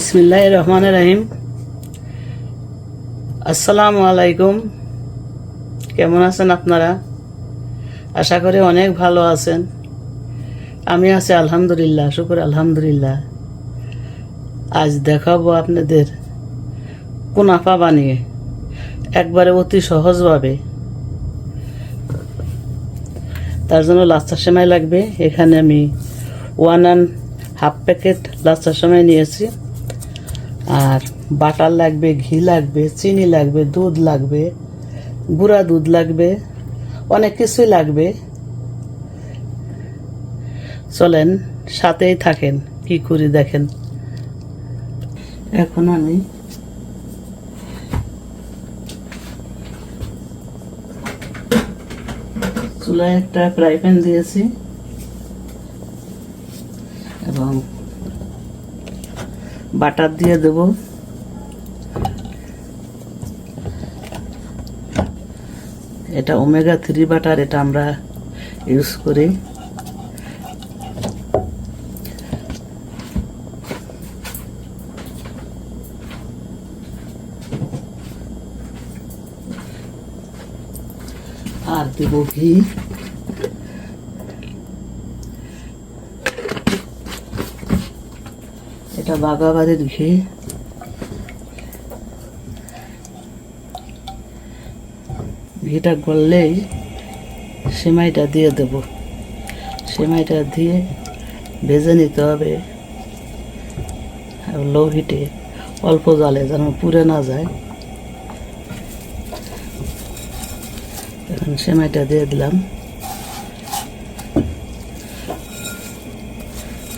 বিসমিল্লাহ রহমান রাহিম। আসসালামু আলাইকুম। কেমন আছেন আপনারা? আশা করি অনেক ভালো আছেন। আমি আছি আলহামদুলিল্লাহ, শুকুর আলহামদুলিল্লাহ। আজ দেখাবো আপনাদের কুনাফা বানিয়ে, একবারে অতি সহজভাবে। তার জন্য লাচ্চা সময় লাগবে। এখানে আমি ওয়ান অ্যান্ড হাফ প্যাকেট লাচ্চা সময় নিয়েছি। আর বাটার লাগবে, ঘি লাগবে, চিনি লাগবে, দুধ লাগবে, গুঁড়া দুধ লাগবে, অনেক কিছুই লাগবে। চলেন, সাথেই থাকেন, কি করি দেখেন। এখন আমি চুলায় একটা ফ্রাই প্যান দিয়েছি এবং বাটার দিয়ে দেব। এটা ওমেগা থ্রি বাটার এটা আমরা ইউজ করি। আর দেব ঘি। এটা বাগাবাড়ির ঘি ঘিটা গললেই সেমাইটা দিয়ে দেব। সেমাইটা দিয়ে ভেজে নিতে হবে। লো হিটে অল্প জলে যেন পুড়ে না যায়। এখন সেমাইটা দিয়ে দিলাম।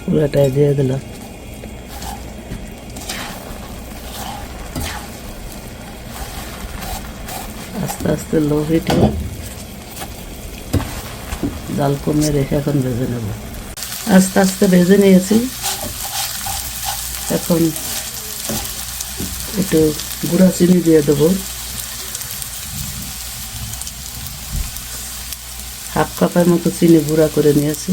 পুরাটাই দিয়ে দিলাম। আস্তে আস্তে লো হিটে জাল কমিয়ে রেখে এখন ভেজে নেব। আস্তে আস্তে ভেজে নিয়েছি। এখন একটু গুঁড়া চিনি দিয়ে দেবো। হাফ কাপের মতো চিনি গুঁড়া করে নিয়েছি।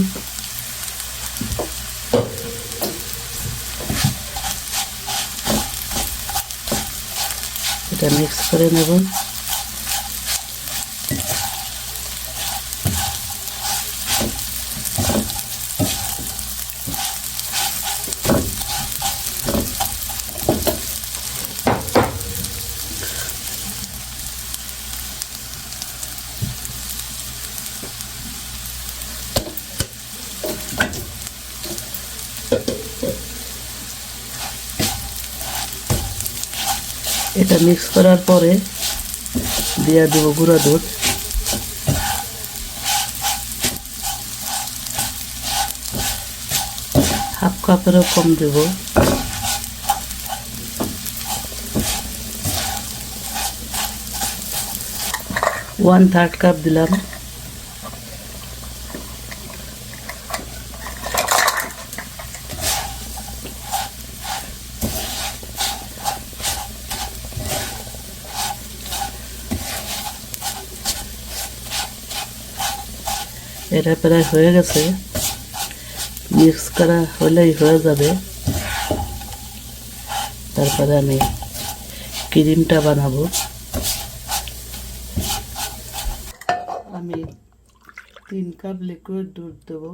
এটা মিক্স করে নেব। এটা মিক্স করার পরে দিয়ে দেব গুঁড়া দুধ। হাফ কাপেরও কম দেব। ওয়ান থার্ড কাপ দিলাম। এটা প্রায় হয়ে গেছে। মিক্স করা হলেই হয়ে যাবে। তারপরে আমি ক্রিমটা বানাবো। আমি তিন কাপ লিকুইড দুধ দেবো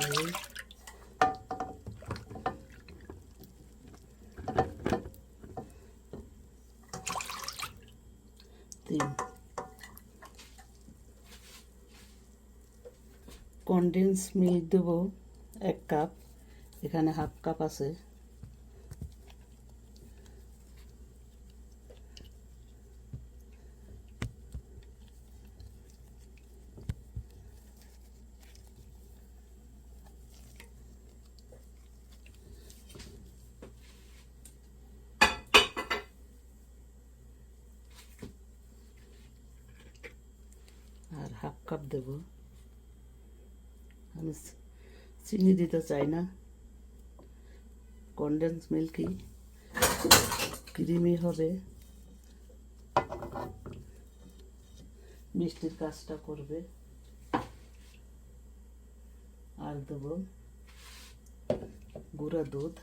দুই, তিন কনডেন্স মিল্ক দেবো এক কাপ এখানে হাফ কাপ আছে। আর হাফ কাপ দেব। আমি চিনি দিতে চাই না। কনডেন্স মিল্কই ক্রিমি হবে। মিষ্টির কাজটা করবে। আর দেবো গুঁড়া দুধ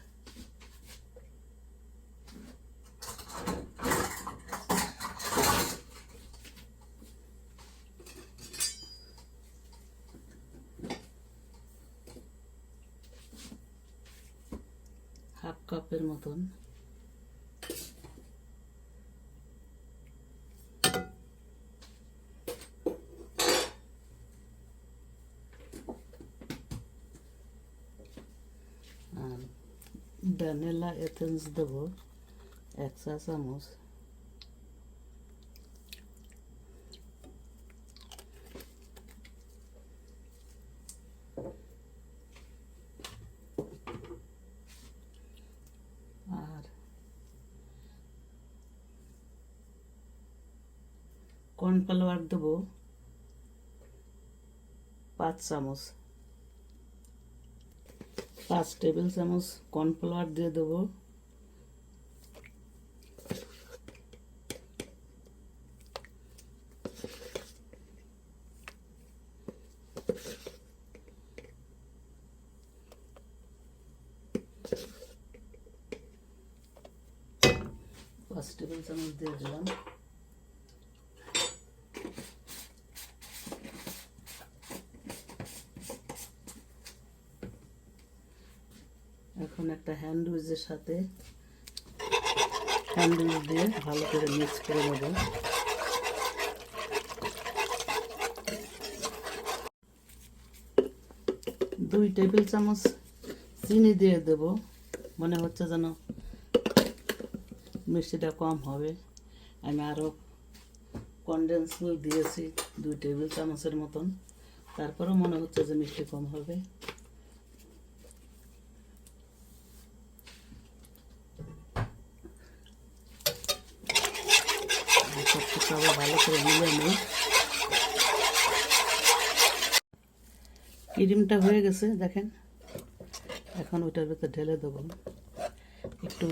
হাফ কাপের মতন। আর ভ্যানিলা এথেন্স দেবো এক চা চামচ আর কর্নফ্লাওয়ার দেবো পাঁচ চামচ পাঁচ টেবিল চামচ কর্নফ্লাওয়ার দিয়ে দেবো পাঁচ টেবিল চামচ দিয়ে দিলাম এখন একটা হ্যান্ড হ্যান্ডউইচের সাথে হ্যান্ডউইচ দিয়ে ভালো করে মিক্স করে নেব। দুই টেবিল চামচ চিনি দিয়ে দেব। মনে হচ্ছে যেন মিষ্টিটা কম হবে। আমি আরও কনডেন্স মিল্ক দিয়েছি দুই টেবিল চামচের মতন। তারপরেও মনে হচ্ছে যে মিষ্টি কম হবে সব কিছু আবার ক্রিমটা হয়ে গেছে, দেখেন। এখন ওইটার ভিতরে ঢেলে দেবো। একটু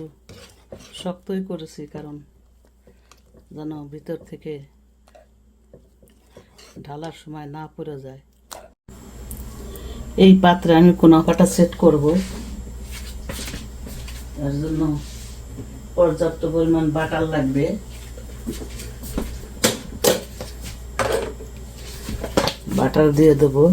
শক্তই করেছি, কারণ যেন ভিতর থেকে ঢালার সময় না পড়ে যায়। এই পাত্রে আমি কোনাকাটা সেট করব। তার জন্য পর্যাপ্ত পরিমাণ বাটার লাগবে। বাটার দিয়ে দেবো।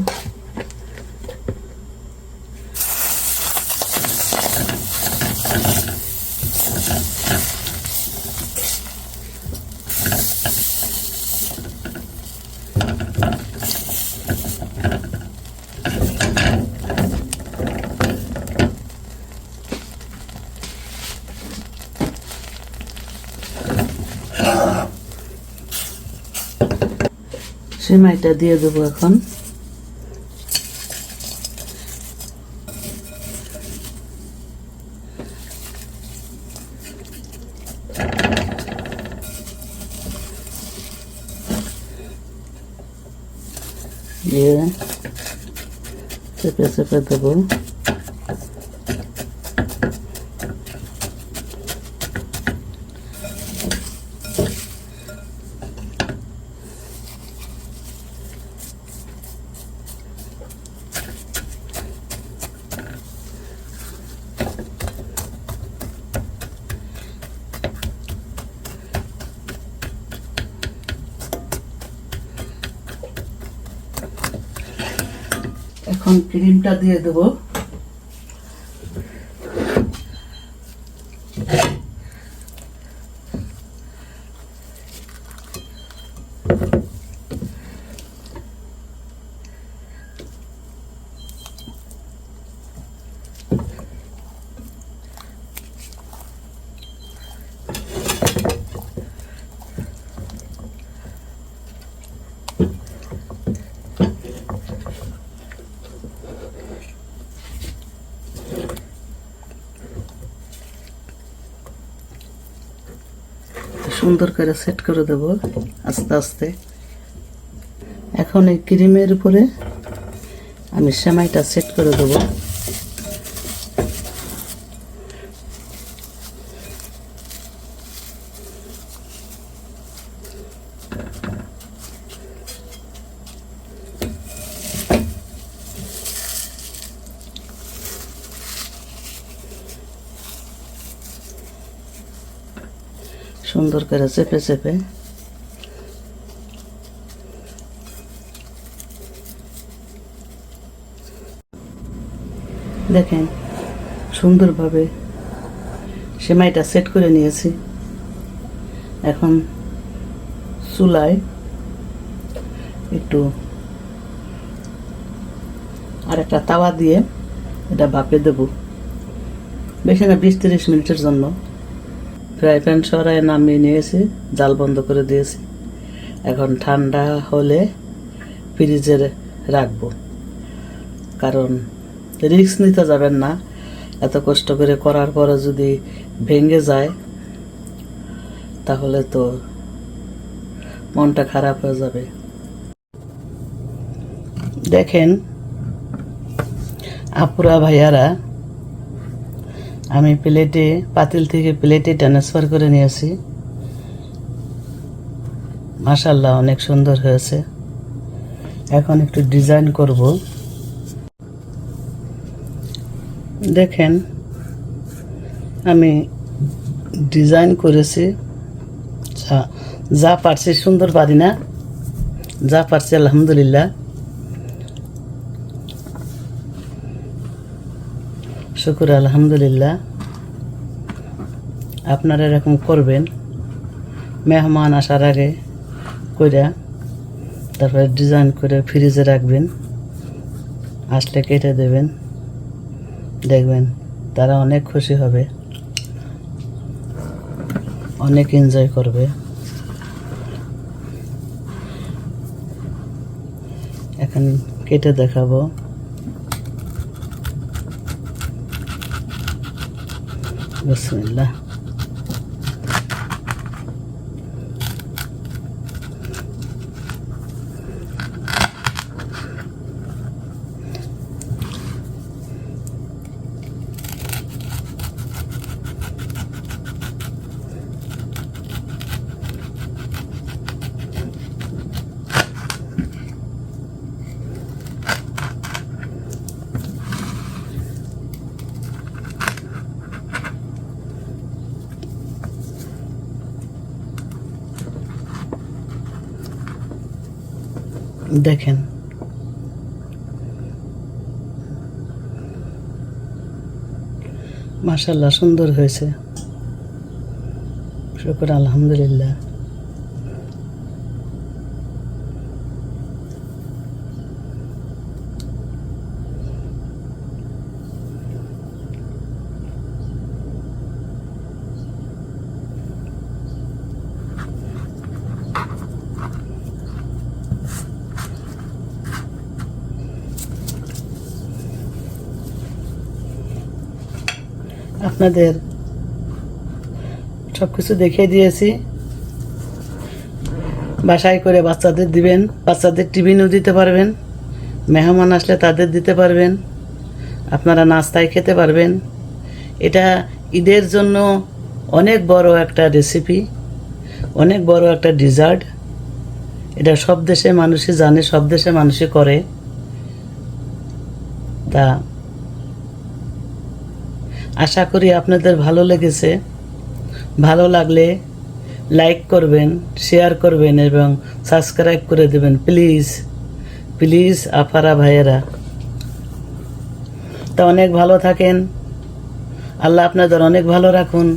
সেমাইটা দিয়ে দেবো এখন। দিয়ে চেপে চেপে দেবো। এখন ক্রিমটা দিয়ে দেবো। সুন্দর করে সেট করে দেব আস্তে আস্তে। এখন এই ক্রিমের উপরে আমি সেমাইটা সেট করে দেব সুন্দর করে চেপে চেপে। দেখেন, সুন্দরভাবে সেমাইটা সেট করে নিয়েছি। এখন চুলায় একটু আর একটা তাওয়া দিয়ে এটা বাপে দেবো। বেশি না বিশ তিরিশ মিনিটের জন্য। ফ্রাই প্যান সরাই নামিয়ে নিয়েছি, জাল বন্ধ করে দিয়েছি। এখন ঠান্ডা হলে ফ্রিজে রাখব। কারণ রিস্ক নিতে যাবেন না। এত কষ্ট করে করার পরে যদি ভেঙে যায়, তাহলে তো মনটা খারাপ হয়ে যাবে। দেখেন, আপুরা, ভাইয়ারা আমি প্লেটে, পাতিল থেকে প্লেটে ট্রান্সফার করে নিয়েছি মাশাল্লাহ অনেক সুন্দর হয়েছে। এখন একটু ডিজাইন করব। দেখেন, আমি ডিজাইন করেছি। যা পারছি, সুন্দর পারি না? যা পারছি, আলহামদুলিল্লাহ। শুকুর, আলহামদুলিল্লাহ। আপনারা এরকম করবেন, মেহমান আসার আগে কইরা তারপরে ডিজাইন করে ফ্রিজে রাখবেন, আসলে কেটে দেবেন। দেখবেন তারা অনেক খুশি হবে, অনেক এনজয় করবে। এখন কেটে দেখাবো। বিসমিল্লাহ দেখেন। মাসাল্লাহ সুন্দর হয়েছে। শুক্র আলহামদুলিল্লাহ। আপনাদের সব কিছু দেখিয়ে দিয়েছি। বাসায় করে বাচ্চাদের দিবেন, বাচ্চাদের টিফিনও দিতে পারবেন, মেহমান আসলে তাদের দিতে পারবেন, আপনারা নাস্তায় খেতে পারবেন। এটা ঈদের জন্য অনেক বড় একটা রেসিপি অনেক বড় একটা ডিজার্ট এটা সব দেশে মানুষই জানে, সব দেশে মানুষই করে। তা আশা করি আপনাদের ভালো লেগেছে। ভালো লাগলে লাইক করবেন শেয়ার করবেন এবং সাবস্ক্রাইব করে দেবেন। প্লিজ প্লিজ আপারা ভাইয়েরা। তা অনেক ভালো থাকেন। আল্লাহ আপনাদের অনেক ভালো রাখুন।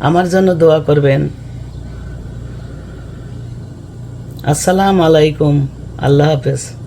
আমার জন্য দোয়া করবেন। আসসালামু আলাইকুম। আল্লাহ হাফেজ।